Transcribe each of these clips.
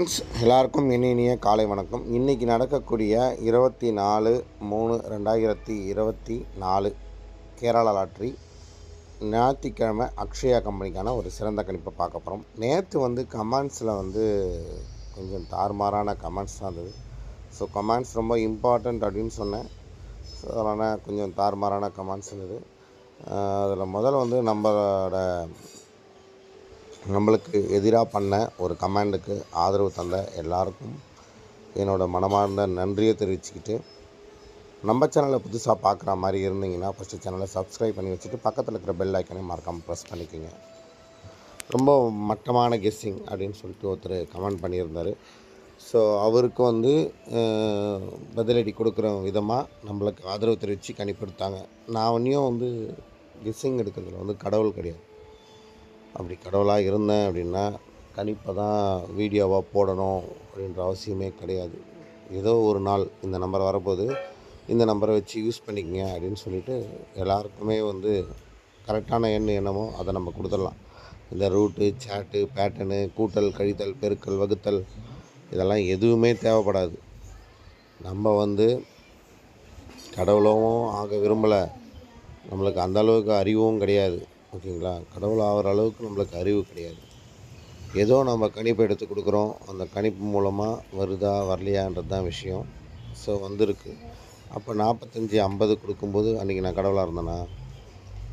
Friends எல்லாருக்கும் இனிய காலை வணக்கம். இன்றைக்கி நடக்கக்கூடிய இருபத்தி நாலு மூணு ரெண்டாயிரத்தி இருபத்தி நாலு கேரளா லாட்ரி ஞாயிற்றுக்கிழமை அக்ஷயா கம்பெனிக்கான ஒரு சிறந்த கணிப்பை பார்க்க போகிறோம் நேற்று வந்து கமெண்ட்ஸில் வந்து கொஞ்சம் தாறுமாறான கமெண்ட்ஸ் தான் இருந்தது. ஸோ கமெண்ட்ஸ் ரொம்ப இம்பார்ட்டண்ட் அப்படின்னு சொன்னேன். ஸோ அதனால் கொஞ்சம் தாறுமாறான கமெண்ட்ஸ் இருந்தது. அதில் முதல்ல வந்து நம்மளோட நம்மளுக்கு எதிராக பண்ண ஒரு கமாண்டுக்கு ஆதரவு தந்த எல்லாருக்கும் என்னோட மனமார்ந்த நன்றியை தெரிவிச்சுக்கிட்டு நம்ம சேனலை புதுசாக பார்க்குற மாதிரி இருந்தீங்கன்னா ஃபஸ்ட்டு சேனலை சப்ஸ்கிரைப் பண்ணி வச்சுட்டு பக்கத்தில் இருக்கிற பெல் ஐக்கனை மறக்காமல் ப்ரெஸ் பண்ணிக்கோங்க. ரொம்ப மட்டமான கெஸ்ஸிங் அப்படின்னு சொல்லிட்டு ஒருத்தர் கமெண்ட் பண்ணியிருந்தார். ஸோ அவருக்கு வந்து பதிலடி கொடுக்குற விதமாக நம்மளுக்கு ஆதரவு தெரிவித்து கணிப்படுத்தாங்க நான் ஒன்றையும் வந்து கெஸ்ஸிங் எடுக்கிறதுல வந்து கடவுள் கிடையாது. அப்படி கடவுளாக இருந்தேன் அப்படின்னா கணிப்பை தான் வீடியோவாக போடணும் அப்படின்ற அவசியமே கிடையாது. ஏதோ ஒரு நாள் இந்த நம்பர் வரப்போது இந்த நம்பரை வச்சு யூஸ் பண்ணிக்கங்க அப்படின்னு சொல்லிட்டு எல்லாருக்குமே வந்து கரெக்டான எண் என்னமோ அதை நம்ம கொடுத்துடலாம். இந்த ரூட்டு சேட்டு பேட்டர்னு கூட்டல் கழித்தல் பெருக்கல் வகுத்தல் இதெல்லாம் எதுவுமே தேவைப்படாது. நம்ம வந்து கடவுளவும் ஆக விரும்பலை. நம்மளுக்கு அந்தளவுக்கு அறிவும் கிடையாது. ஓகேங்களா? கடவுள் ஆகிற அளவுக்கு நம்மளுக்கு அறிவு கிடையாது. ஏதோ நம்ம கணிப்பு எடுத்து கொடுக்குறோம். அந்த கணிப்பு மூலமாக வருதா வரலையான்றது தான் விஷயம். ஸோ வந்திருக்கு. அப்போ நாற்பத்தஞ்சி ஐம்பது கொடுக்கும்போது அன்றைக்கி நான் கடவுளாக இருந்தேனா?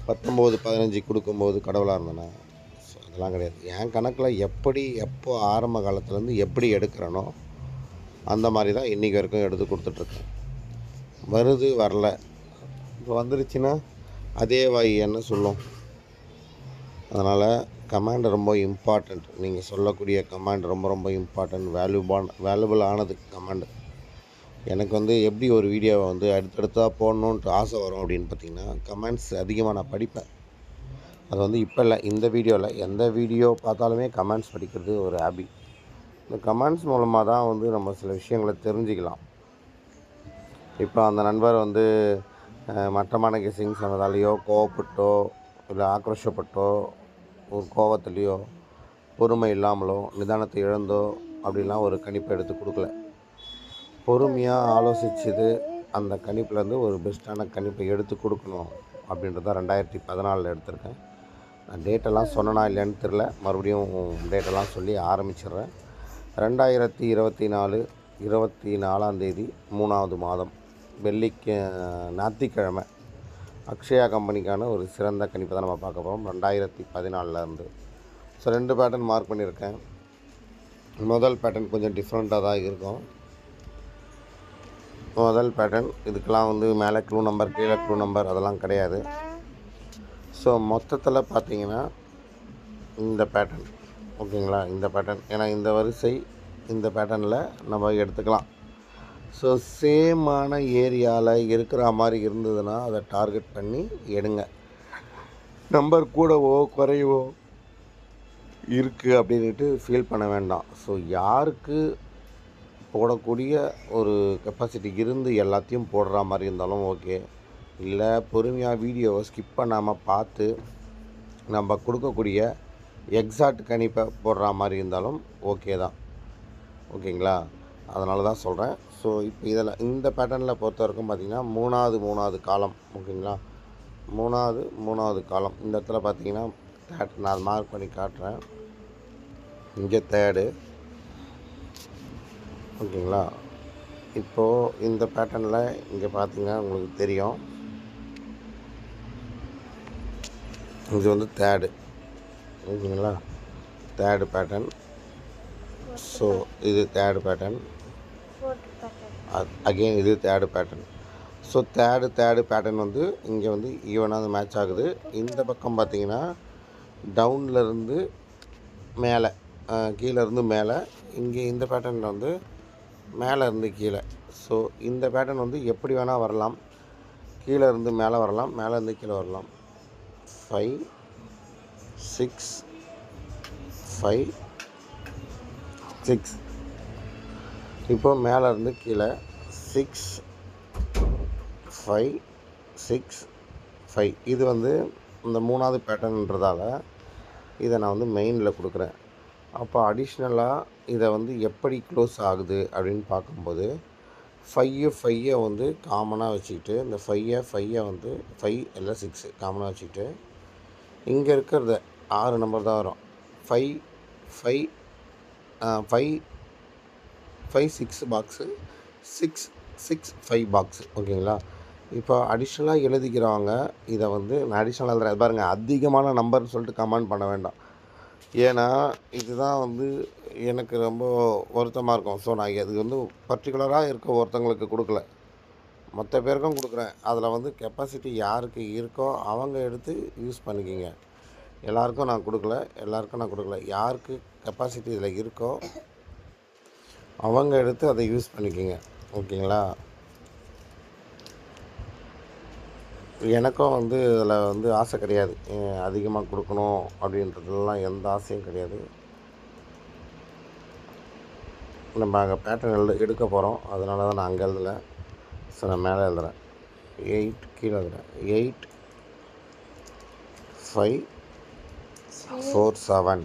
பத்தொம்போது பதினஞ்சு கொடுக்கும்போது கடவுளாக இருந்தேனா? ஸோ அதெல்லாம் கிடையாது. என் கணக்கில் எப்படி எப்போ ஆரம்ப காலத்துலேருந்து எப்படி எடுக்கிறேனோ அந்த மாதிரி தான் இன்றைக்கி வரைக்கும் எடுத்து கொடுத்துட்ருக்கேன். வருது வரல. இப்போ வந்துருச்சுன்னா அதே வாய் என்ன சொல்லும். அதனால் கமாண்ட் ரொம்ப இம்பார்ட்டண்ட் நீங்கள் சொல்லக்கூடிய கமாண்ட் ரொம்ப ரொம்ப இம்பார்ட்டண்ட் வேல்யூபான் வேல்யூபிள் ஆனது கமாண்டு எனக்கு வந்து எப்படி ஒரு வீடியோவை வந்து அடுத்தடுத்தாக போடணுன்ட்டு ஆசை வரும் அப்படின்னு பார்த்தீங்கன்னா கமெண்ட்ஸ் அதிகமாக நான் படிப்பேன். அது வந்து இப்போ இல்லை இந்த வீடியோவில் எந்த வீடியோ பார்த்தாலுமே கமெண்ட்ஸ் படிக்கிறது ஒரு ஹாபி இந்த கமெண்ட்ஸ் மூலமாக தான் வந்து நம்ம சில விஷயங்களை தெரிஞ்சுக்கலாம். இப்போ அந்த நண்பர் வந்து மட்டமான கெசிங் சொன்னதாலேயோ கோவப்பட்டோ இல்லை ஆக்ரோஷப்பட்டோ ஒரு கோவத்துலேயோ பொறுமை இல்லாமலோ நிதானத்தை இழந்தோ அப்படிலாம் ஒரு கணிப்பை எடுத்து கொடுக்கல. பொறுமையாக ஆலோசிச்சது அந்த கணிப்புலேருந்து ஒரு பெஸ்ட்டான கணிப்பை எடுத்து கொடுக்கணும் அப்படின்றத ரெண்டாயிரத்தி பதினாலில் எடுத்திருக்கேன். நான் டேட்டெல்லாம் சொன்னனா இல்லைன்னு தெரில மறுபடியும் டேட்டெல்லாம் சொல்லி ஆரம்பிச்சிடுறேன். ரெண்டாயிரத்தி இருபத்தி நாலு இருபத்தி நாலாம் தேதி மூணாவது மாதம் வெள்ளிக்கு ஞாயிற்றுக்கிழமை. அக்ஷயா கம்பெனிக்கான ஒரு சிறந்த கணிப்பை தான் நம்ம பார்க்க போகிறோம் ரெண்டாயிரத்தி பதினாலில் இருந்து. ஸோ ரெண்டு பேட்டர்ன் மார்க் பண்ணியிருக்கேன். முதல் பேட்டர்ன் கொஞ்சம் டிஃப்ரெண்ட்டாக தான் இருக்கும். முதல் பேட்டர்ன் இதுக்கெல்லாம் வந்து மேலே க்ளூ நம்பர் கீழே க்ளூ நம்பர் அதெல்லாம் கிடையாது. ஸோ மொத்தத்தில் பார்த்தீங்கன்னா இந்த பேட்டர்ன் ஓகேங்களா இந்த பேட்டர்ன் ஏன்னா இந்த வரிசை இந்த பேட்டர்னில் நம்ம எடுத்துக்கலாம். ஸோ சேமான ஏரியாவில் இருக்கிற மாதிரி இருந்ததுன்னா அதை டார்கெட் பண்ணி எடுங்க. நம்பர் கூடவோ குறையவோ இருக்குது அப்படின்ட்டு ஃபீல் பண்ண வேண்டாம். ஸோ யாருக்கு போடக்கூடிய ஒரு கெப்பாசிட்டி இருந்து எல்லாத்தையும் போடுற மாதிரி இருந்தாலும் ஓகே இல்லை பொறுமையாக வீடியோவை ஸ்கிப் பண்ணாமல் பார்த்து நம்ம கொடுக்கக்கூடிய எக்ஸாக்ட் கணிப்பை போடுற மாதிரி இருந்தாலும் ஓகே தான். ஓகேங்களா அதனால தான் சொல்கிறேன் ஸோ இப்போ இதில் இந்த பேட்டர்னில் பொறுத்த வரைக்கும் பார்த்திங்கன்னா மூணாவது மூணாவது காலம் ஓகேங்களா மூணாவது மூணாவது காலம் இந்த இடத்துல பார்த்தீங்கன்னா தேர்ட் நான் மார்க் பண்ணி காட்டுறேன். இங்கே தேர்டு ஓகேங்களா இப்போது இந்த பேட்டர்னில் இங்கே பார்த்தீங்கன்னா உங்களுக்கு தெரியும். இது வந்து தேர்டு ஓகேங்களா தேர்டு பேட்டர்ன் ஸோ இது தேர்டு பேட்டர்ன் அகெயின் இது third pattern so third third pattern வந்து இங்கே வந்து ஈவனாக மேட்ச் ஆகுது. இந்த பக்கம் பார்த்தீங்கன்னா டவுன்லேருந்து மேலே கீழேருந்து மேலே இங்கே இந்த பேட்டர்னில் வந்து மேலே இருந்து கீழே. ஸோ இந்த பேட்டர்ன் வந்து எப்படி வேணால் வரலாம். கீழே இருந்து மேலே வரலாம் மேலே இருந்து கீழே வரலாம். ஃபைவ் சிக்ஸ் ஃபைவ் சிக்ஸ் இப்போ மேலே இருந்து கீழே சிக்ஸ் ஃபைவ் சிக்ஸ் ஃபைவ் இது வந்து இந்த மூணாவது பேட்டர்ன்றதால இதை நான் வந்து மெயினில் கொடுக்குறேன். அப்போ அடிஷ்னலாக இதை வந்து எப்படி க்ளோஸ் ஆகுது அப்படின்னு பார்க்கும்போது ஃபையு ஃபையை வந்து காமனாக வச்சுக்கிட்டு இந்த ஃபையை ஃபையை வந்து ஃபைவ் இல்லை சிக்ஸு காமனாக வச்சுக்கிட்டு இங்கே இருக்கிறத ஆறு நம்பர் தான் வரும். Five five five five six box six six five box ஓகேங்களா இப்போ அடிஷ்னலாக எழுதிக்கிறவங்க இதை வந்து நான் அடிஷ்னலாக எழுதுறேன். பாருங்கள் அதிகமான நம்பர்னு சொல்லிட்டு கமெண்ட் பண்ண வேண்டாம். ஏன்னா இதுதான் வந்து எனக்கு ரொம்ப வருத்தமாக இருக்கும். ஸோ நான் இது வந்து பர்டிகுலராக இருக்க ஒருத்தங்களுக்கு கொடுக்கல. மற்ற பேருக்கும் கொடுக்குறேன். அதில் வந்து கெப்பாசிட்டி யாருக்கு இருக்கோ அவங்க எடுத்து யூஸ் பண்ணிக்கிங்க. எல்லாருக்கும் நான் கொடுக்கல. எல்லாருக்கும் நான் கொடுக்கல. யாருக்கு கெப்பாசிட்டி இதில் இருக்கோ அவங்க எடுத்து அதை யூஸ் பண்ணிக்கிங்க. ஓகேங்களா? எனக்கும் வந்து இதில் வந்து ஆசை கிடையாது. அதிகமாக கொடுக்கணும் அப்படின்றதுலாம் எந்த ஆசையும் கிடையாது. நம்ம அங்கே பேட்டர்ன் எழுத எடுக்க போகிறோம் அதனால தான் நான் அங்கே எழுதலை. ஸோ நான் மேலே எழுதுறேன். எயிட் கீழே எழுதுறேன். Eight five four seven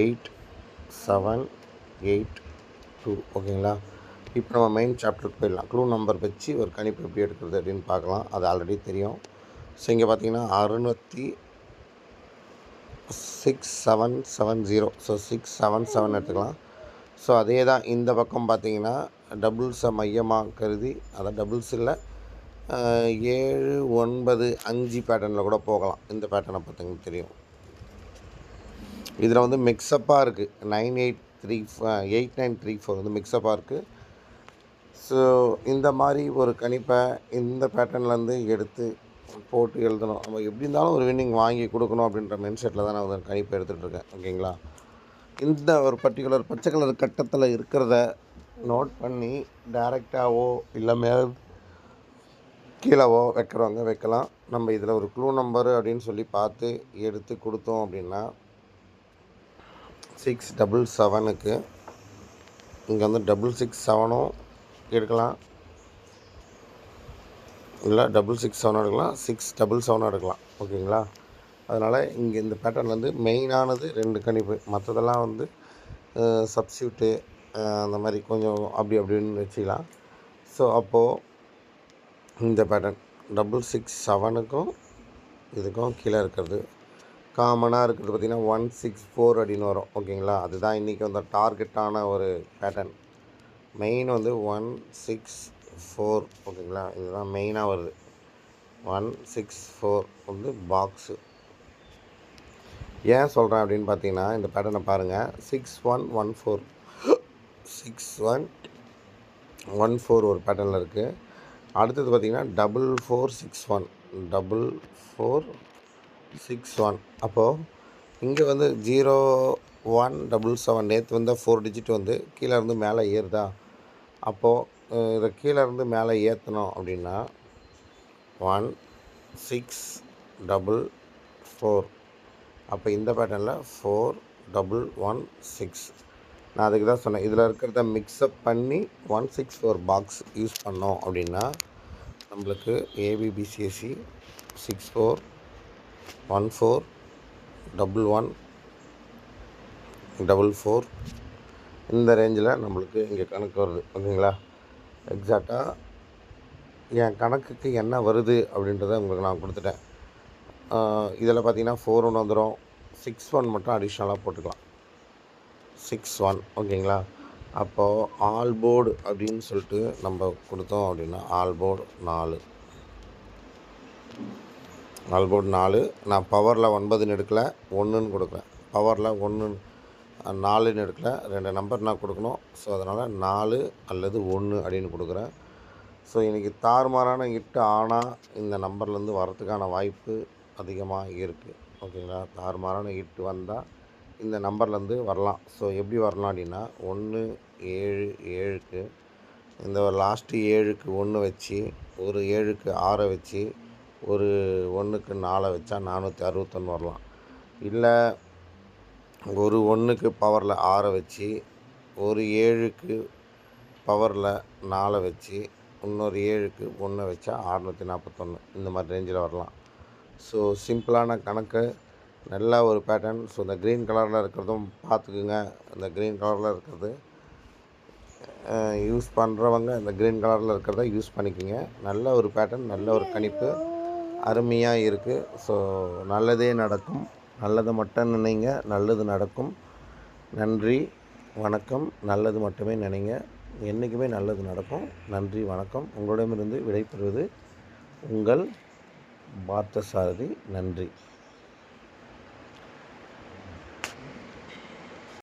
eight seven eight two ஓகேங்களா இப்போ நம்ம மெயின் சாப்டருக்கு போயிடலாம். க்ளூ நம்பர் வச்சு ஒரு கணிப்பு எப்படி எடுக்கிறது அப்படின்னு பார்க்கலாம். அது ஆல்ரெடி தெரியும். ஸோ இங்கே பார்த்தீங்கன்னா அறுநூற்றி six seven seven zero so six seven seven எடுத்துக்கலாம். ஸோ அதே தான் இந்த பக்கம் பார்த்தீங்கன்னா டபுள்ஸை மையமாக கருதி அதான் டபுள்ஸ் இல்லை. ஏழு ஒன்பது அஞ்சு பேட்டர்னில் கூட போகலாம். இந்த பேட்டர்னை பார்த்தீங்கன்னா தெரியும். இதில் வந்து மிக்சப்பாக இருக்குது nine eight three eight nine three four வந்து மிக்சப்பாக இருக்குது ஸோ இந்த மாதிரி ஒரு கணிப்பை இந்த பேட்டர்ன்லேருந்து எடுத்து போட்டு எழுதணும். நம்ம எப்படி இருந்தாலும் ஒரு வின்னிங் வாங்கி கொடுக்கணும் அப்படின்ற மெயின் செட்டில் தான் நான் வந்து கணிப்பை எடுத்துகிட்டு இருக்கேன். ஓகேங்களா இந்த ஒரு பர்டிகுலர் பச்சை கலர் கட்டத்தில் இருக்கிறத நோட் பண்ணி டைரெக்டாகவோ இல்லை மேல் கீழேவோ வைக்கிறவங்க வைக்கலாம். நம்ம இதில் ஒரு க்ளூ நம்பரு அப்படின்னு சொல்லி பார்த்து எடுத்து கொடுத்தோம் அப்படின்னா சிக்ஸ் டபுள் செவனுக்கு இங்கே வந்து டபுள் சிக்ஸ் செவனும் எடுக்கலாம். இல்லை டபுள் சிக்ஸ் செவனும் எடுக்கலாம். சிக்ஸ் டபுள் செவனும் எடுக்கலாம். ஓகேங்களா? அதனால் இங்கே இந்த பேட்டர்ன் வந்து மெயினானது ரெண்டு கணிப்பு. மற்றதெல்லாம் வந்து சப்ஸ்டியூட்டு அந்த மாதிரி கொஞ்சம் அப்படி அப்படின்னு வச்சுக்கலாம். ஸோ அப்போது இந்த பேட்டர்ன் டபுள் சிக்ஸ் செவனுக்கும் இதுக்கும் கீழே இருக்கிறது. காமனாக இருக்கிறது பார்த்திங்கன்னா ஒன் சிக்ஸ் ஃபோர் அப்படின்னு வரும். ஓகேங்களா? அதுதான் இன்றைக்கி வந்து டார்கெட்டான ஒரு பேட்டர்ன் மெயின் வந்து ஒன் சிக்ஸ் ஃபோர் ஓகேங்களா? இதுதான் மெயினாக வருது. ஒன் சிக்ஸ் ஃபோர் வந்து பாக்ஸு ஏன் சொல்கிறேன் அப்படின்னு பார்த்தீங்கன்னா இந்த பேட்டர்னை பாருங்கள் six one one four six one one four ஒரு பேட்டர்னில் இருக்குது அடுத்தது பார்த்திங்கன்னா double four six one double four six one அப்போது இங்கே வந்து ஜீரோ ஒன் டபுள் செவன் நேற்று வந்து ஃபோர் டிஜிட் வந்து கீழே இருந்து மேலே ஏறுதா? அப்போது இதை கீழே இருந்து மேலே ஏற்றணும் அப்படின்னா ஒன் சிக்ஸ் டபுள் ஃபோர் அப்போ இந்த பேட்டர்னில் ஃபோர் டபுள் ஒன் சிக்ஸ் நான் அதுக்கு தான் சொன்னேன். இதில் இருக்கிறத மிக்ஸப் பண்ணி one six four box use பண்ணோம் அப்படின்னா நம்மளுக்கு ஏபிபிசிஎஸ்சி six four one four double one double four இந்த ரேஞ்சில் நம்மளுக்கு இங்கே கணக்கு வருது ஓகேங்களா எக்ஸாக்டாக என் கணக்குக்கு என்ன வருது அப்படின்றத உங்களுக்கு நான் கொடுத்துட்டேன். இதில் பார்த்தீங்கன்னா ஃபோர் ஒன்று வந்துடும் சிக்ஸ் ஒன் மட்டும் அடிஷ்னலாக போட்டுக்கலாம். சிக்ஸ் ஒன் ஓகேங்களா? அப்போது ஆல் போர்டு அப்படின்னு சொல்லிட்டு நம்ம கொடுத்தோம் அப்படின்னா ஆல் போர்டு நாலு. ஆல் நாலு. நான் பவரில் ஒன்பதுன்னு எடுக்கல ஒன்றுன்னு கொடுக்குறேன் பவரில் ஒன்று நாலுன்னு எடுக்கல. ரெண்டு நம்பர் நான் கொடுக்கணும். ஸோ அதனால் நாலு அல்லது ஒன்று அப்படின்னு கொடுக்குறேன். ஸோ இன்றைக்கி தாறுமாறான இட்டு ஆனால் இந்த நம்பர்லேருந்து வரத்துக்கான வாய்ப்பு அதிகமாக இருக்குது ஓகேங்களா? தாறுமாறான இட்டு வந்தால் இந்த நம்பர்லேருந்து வரலாம். ஸோ எப்படி வரலாம் அப்படின்னா ஒன்று ஏழு ஏழுக்கு இந்த லாஸ்ட்டு ஏழுக்கு ஒன்று வச்சு ஒரு ஏழுக்கு ஆறை வச்சு ஒரு ஒன்றுக்கு நாலை வச்சா நானூற்றி அறுபத்தொன்று வரலாம். இல்லை ஒரு ஒன்றுக்கு பவரில் ஆறை வச்சு ஒரு ஏழுக்கு பவரில் நாலை வச்சு இன்னொரு ஏழுக்கு ஒன்றை வச்சா அறநூற்றி நாற்பத்தொன்று இந்த மாதிரி ரேஞ்சில் வரலாம். ஸோ சிம்பிளான கணக்கு. நல்ல ஒரு பேட்டர்ன் ஸோ இந்த க்ரீன் கலரில் இருக்கிறதும் பார்த்துக்குங்க. இந்த க்ரீன் கலரில் இருக்கிறது யூஸ் பண்ணுறவங்க இந்த க்ரீன் கலரில் இருக்கிறத யூஸ் பண்ணிக்கோங்க. நல்ல ஒரு பேட்டர்ன் நல்ல ஒரு கணிப்பு. அருமையாக இருக்குது ஸோ நல்லதே நடக்கும். நல்லது மட்டும் நினைங்க நல்லது நடக்கும். நன்றி வணக்கம் நல்லது மட்டுமே நினைங்க. என்றைக்குமே நல்லது நடக்கும். நன்றி வணக்கம். உங்களிடமிருந்து விடைபெறுவது உங்கள் பார்த்தசாரதி. நன்றி.